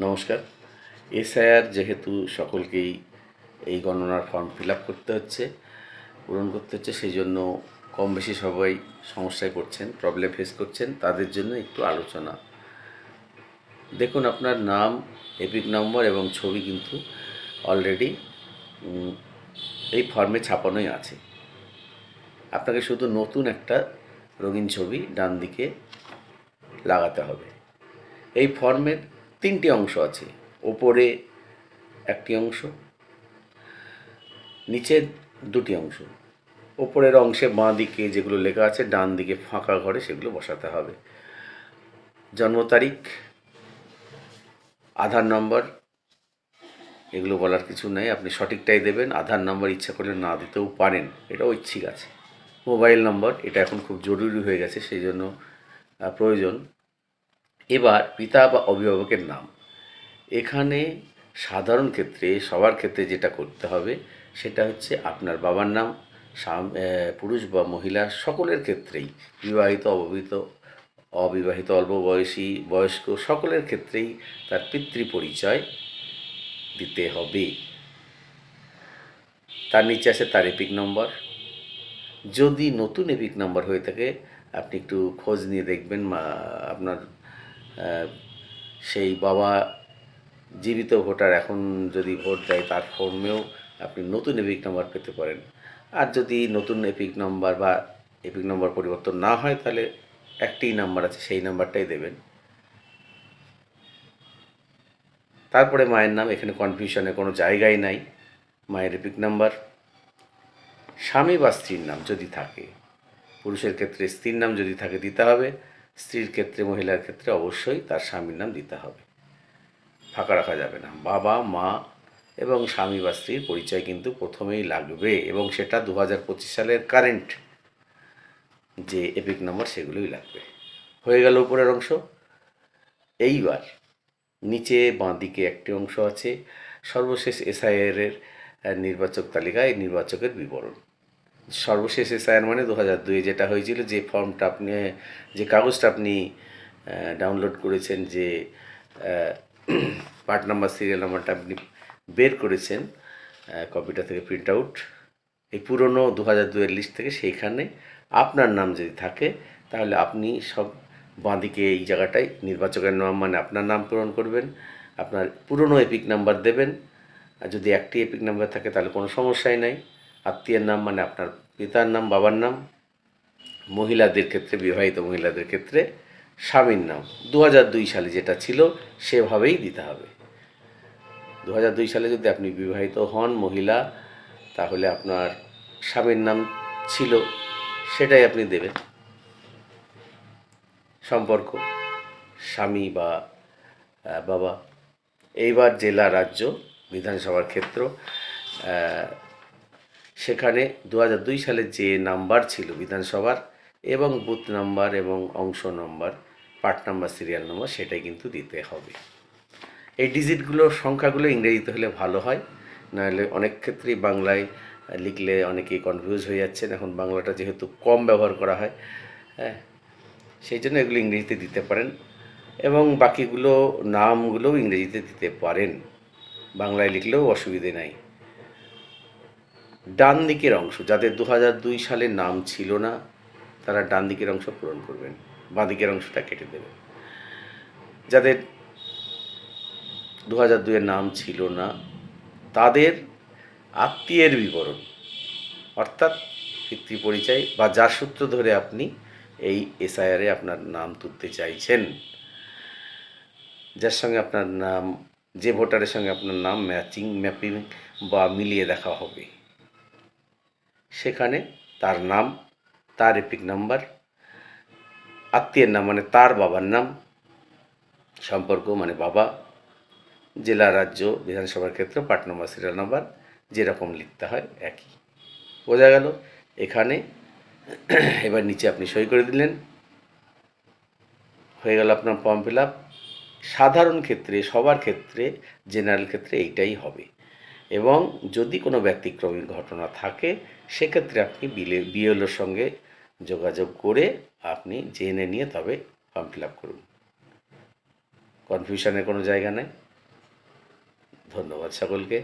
নমস্কার। এসআইআর যেহেতু সকলকেই এই গণনার ফর্ম ফিল আপ করতে হচ্ছে, পূরণ করতে হচ্ছে, সেই জন্য কম বেশি সবাই সমস্যায় পড়ছেন প্রবলেম ফেস করছেন, তাদের জন্য একটু আলোচনা। দেখুন, আপনার নাম, এপিক নম্বর এবং ছবি কিন্তু অলরেডি এই ফর্মে ছাপানোই আছে। আপনাকে শুধু নতুন একটা রঙিন ছবি ডান দিকে লাগাতে হবে। এই ফর্মের তিনটি অংশ আছে। ওপরে একটি অংশ, নিচে দুটি অংশ। ওপরের অংশে বাঁ দিকে যেগুলো লেখা আছে ডান দিকে ফাঁকা ঘরে সেগুলো বসাতে হবে। জন্ম তারিখ, আধার নম্বর, এগুলো বলার কিছু নেই, আপনি সঠিকটাই দেবেন। আধার নম্বর ইচ্ছা করলে না দিতেও পারেন, এটা ঐচ্ছিক আছে। মোবাইল নম্বর, এটা এখন খুব জরুরি হয়ে গেছে, সেই জন্য প্রয়োজন। এবার পিতা বা অভিভাবকের নাম। এখানে সাধারণ ক্ষেত্রে, সবার ক্ষেত্রে যেটা করতে হবে, সেটা হচ্ছে আপনার বাবার নাম পুরুষ বা মহিলা সকলের ক্ষেত্রেই, বিবাহিত, অবিবাহিত অবিবাহিত, অল্প বয়সী, বয়স্ক সকলের ক্ষেত্রেই তার পিতৃ পরিচয় দিতে হবে। তার নিচে আছে তার এপিক নম্বর। যদি নতুন এপিক নম্বর হয়ে থাকে, আপনি একটু খোঁজ নিয়ে দেখবেন আপনার সেই বাবা জীবিত ভোটার এখন যদি ভোট দেয় তার ফর্মেও আপনি নতুন এপিক নাম্বার পেতে পারেন। আর যদি নতুন এপিক নাম্বার বা এপিক নাম্বার পরিবর্তন না হয় তাহলে একটি নাম্বার আছে, সেই নাম্বারটাই দেবেন। তারপরে মায়ের নাম, এখানে কনফিউশনে কোনো জায়গাই নাই। মায়ের এপিক নাম্বার, স্বামী বা স্ত্রীর নাম যদি থাকে, পুরুষের ক্ষেত্রে স্ত্রীর নাম যদি থাকে দিতে হবে। স্ত্রীর ক্ষেত্রে, মহিলার ক্ষেত্রে অবশ্যই তার স্বামীর নাম দিতে হবে। ফাঁকা রাখা যাবে না। বাবা, মা এবং স্বামী বা স্ত্রীর পরিচয় কিন্তু প্রথমেই লাগবে এবং সেটা দু হাজার পঁচিশ সালের কারেন্ট যে এপিক নম্বর সেগুলোই লাগবে। হয়ে গেল উপরের অংশ। এইবার নিচে বাঁ দিকে একটি অংশ আছে। সর্বশেষ এসআইআর এর নির্বাচক তালিকায় নির্বাচকের বিবরণ। সর্বশেষ এসআইআর মানে দু হাজার দুয়ে যেটা হয়েছিল, যে ফর্মটা আপনি, যে কাগজটা আপনি ডাউনলোড করেছেন, যে পার্ট নাম্বার সিরিয়াল নাম্বারটা আপনি বের করেছেন কপিটা থেকে প্রিন্ট আউট এই পুরনো দু হাজার দুয়ের লিস্ট থেকে সেইখানে আপনার নাম যদি থাকে, তাহলে আপনি সব বাঁদিকে এই জায়গাটায় নির্বাচকের নাম মানে আপনার নাম পূরণ করবেন, আপনার পুরনো এপিক নাম্বার দেবেন, আর যদি একটি এপিক নাম্বার থাকে, তাহলে কোনো সমস্যাই নাই। আত্মীয়ের নাম মানে আপনার পিতার নাম, বাবার নাম, মহিলাদের ক্ষেত্রে, বিবাহিত মহিলাদের ক্ষেত্রে স্বামীর নাম। দু দুই সালে যেটা ছিল, সেভাবেই দিতে হবে। দু দুই সালে যদি আপনি বিবাহিত হন, মহিলা, তাহলে আপনার স্বামীর নাম ছিল, সেটাই আপনি দেবেন। সম্পর্ক, স্বামী বা বাবা। এইবার জেলা, রাজ্য, বিধানসভার ক্ষেত্র সেখানে দু সালে যে নাম্বার ছিল বিধানসভার এবং বুথ নাম্বার এবং অংশ number, part number, serial number, সেটাই কিন্তু দিতে হবে। এই ডিজিটগুলোর সংখ্যাগুলো ইংরেজিতে হলে ভালো হয়, নাহলে অনেক ক্ষেত্রেই বাংলায় লিখলে অনেকেই কনফিউজ হয়ে যাচ্ছেন। এখন বাংলাটা যেহেতু কম ব্যবহার করা হয় হ্যাঁ সেই জন্য এগুলো ইংরেজিতে দিতে পারেন এবং বাকিগুলো নামগুলোও ইংরেজিতে দিতে পারেন। বাংলায় লিখলেও অসুবিধে নাই। ডান দিকের অংশ, যাদের দু দুই সালে নাম ছিল না, তারা ডান দিকের অংশ পূরণ করবেন বাঁ দিকের অংশটা কেটে দেবেন। যাদের দু হাজার দুইয়ের নাম ছিল না, তাদের আত্মীয়ের বিবরণ, অর্থাৎ পিতৃ পরিচয় বা যার সূত্র ধরে আপনি এই এসআইআরে আপনার নাম তুলতে চাইছেন, যার সঙ্গে আপনার নাম, যে ভোটারের সঙ্গে আপনার নাম ম্যাচিং ম্যাপিং বা মিলিয়ে দেখা হবে। সেখানে তার নাম, তার এপিক নাম্বার, আত্মীয়ের নাম মানে তার বাবার নাম, সম্পর্ক মানে বাবা, জেলা, রাজ্য, বিধানসভার ক্ষেত্রে পার্ট নম্বর সিরিয়াল নাম্বার যেরকম লিখতে হয় একই। বোঝা গেল? এখানে এবার নিচে আপনি সই করে দিলেন। হয়ে গেল আপনার ফর্ম ফিল আপ। সাধারণ ক্ষেত্রে, সবার ক্ষেত্রে জেনারেল ক্ষেত্রে এইটাই হবে। এবং যদি কোনো ব্যতিক্রমী ঘটনা থাকে, সেক্ষেত্রে আপনি বিলে, বিএলওর সঙ্গে যোগাযোগ করে আপনি জেনে নিয়ে তবে ফর্ম ফিল আপ করুন। কনফিউশনের কোনো জায়গা নেই। ধন্যবাদ সকলকে।